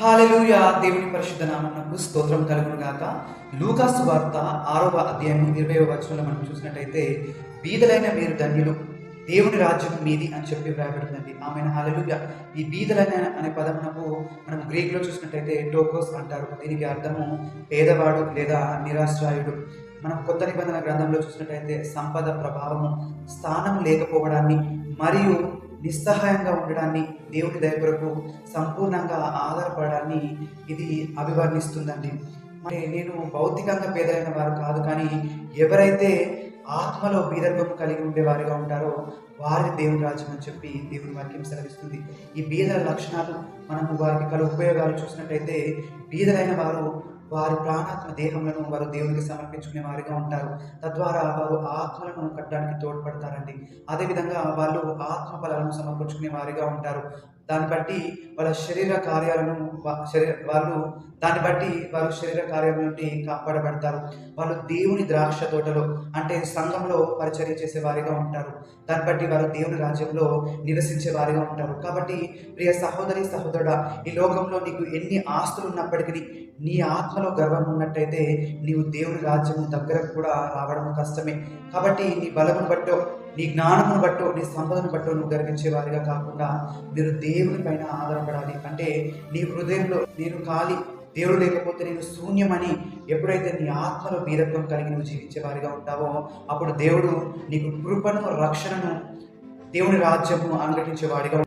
Hallelujah దేవుని పరిశుద్ధ నామమునకు స్తోత్రం కలుగును గాక లూకాసు వార్త ఆరవ అధ్యాయం ఇరవై వచనంలో మనం చూసినట్టయితే బీదలైన మీరు ధన్యులు దేవుని రాజ్యం మీది అని చెప్పి వ్రాయబడుతుంది ఆమె హాలెలూయా. ఈ బీదలైన అనే పదమునకు మనం గ్రీక్లో చూసినట్టయితే టోకోస్ అంటారు. దీనికి అర్థము పేదవాడు లేదా నిరాశ్రాయుడు. మనం కొత్త నిబంధన గ్రంథంలో చూసినట్టయితే సంపద ప్రభావము స్థానం లేకపోవడాన్ని మరియు నిస్సహాయంగా ఉండడాన్ని దేవుడి దయ కొరకు సంపూర్ణంగా ఆధారపడడాన్ని ఇది అభివర్ణిస్తుందండి. మరి నేను భౌతికంగా పేదలైన వారు కాదు కానీ ఎవరైతే ఆత్మలో బీదత్వం కలిగి ఉండే వారిగా ఉంటారో వారి దేవుని రాజ్యం అని చెప్పి దేవుని వాక్యం సెలవిస్తుంది. ఈ బీదల లక్షణాలు మనము వారికి కల ఉపయోగాలు చూసినట్టయితే బీదలైన వారు వారి ప్రాణాత్మ దేహములను వారు దేవునికి సమర్పించుకునే వారిగా ఉంటారు. తద్వారా వారు ఆత్మలను కట్టడానికి తోడ్పడతారండి. అదేవిధంగా వాళ్ళు ఆత్మ బలాలను సమర్పించుకునే వారిగా ఉంటారు. దాన్ని బట్టి వాళ్ళ శరీర కార్యాలను శరీర వాళ్ళు దాన్ని బట్టి వారు శరీర కార్యం నుండి కాపాడబడతారు. వాళ్ళు దేవుని ద్రాక్ష తోటలో అంటే సంఘంలో పరిచర్య చేసే వారిగా ఉంటారు. దాన్ని బట్టి వారు దేవుని రాజ్యంలో నివసించే వారిగా ఉంటారు. కాబట్టి ప్రియ సహోదరి సహోదరుడా ఈ లోకంలో నీకు ఎన్ని ఆస్తులు ఉన్నప్పటికీ నీ ఆత్మలో గర్వం ఉన్నట్టయితే నీవు దేవుని రాజ్యం దగ్గరకు కూడా రావడం కష్టమే. కాబట్టి నీ బలమును బట్టో నీ జ్ఞానమును బట్టో నీ సంపదను బట్టో నువ్వు గర్వించే వారిగా కాకుండా మీరు దేవుని పైన ఆధారపడాలి. అంటే నీ హృదయంలో నేను ఖాళీ దేవుడు లేకపోతే నేను శూన్యమని ఎప్పుడైతే నీ ఆత్మలో వీరత్వం కలిగి నువ్వు జీవించే వారిగా ఉంటావో అప్పుడు దేవుడు నీకు కృపను రక్షణను దేవుని రాజ్యము అనుగ్రహించేవాడిగా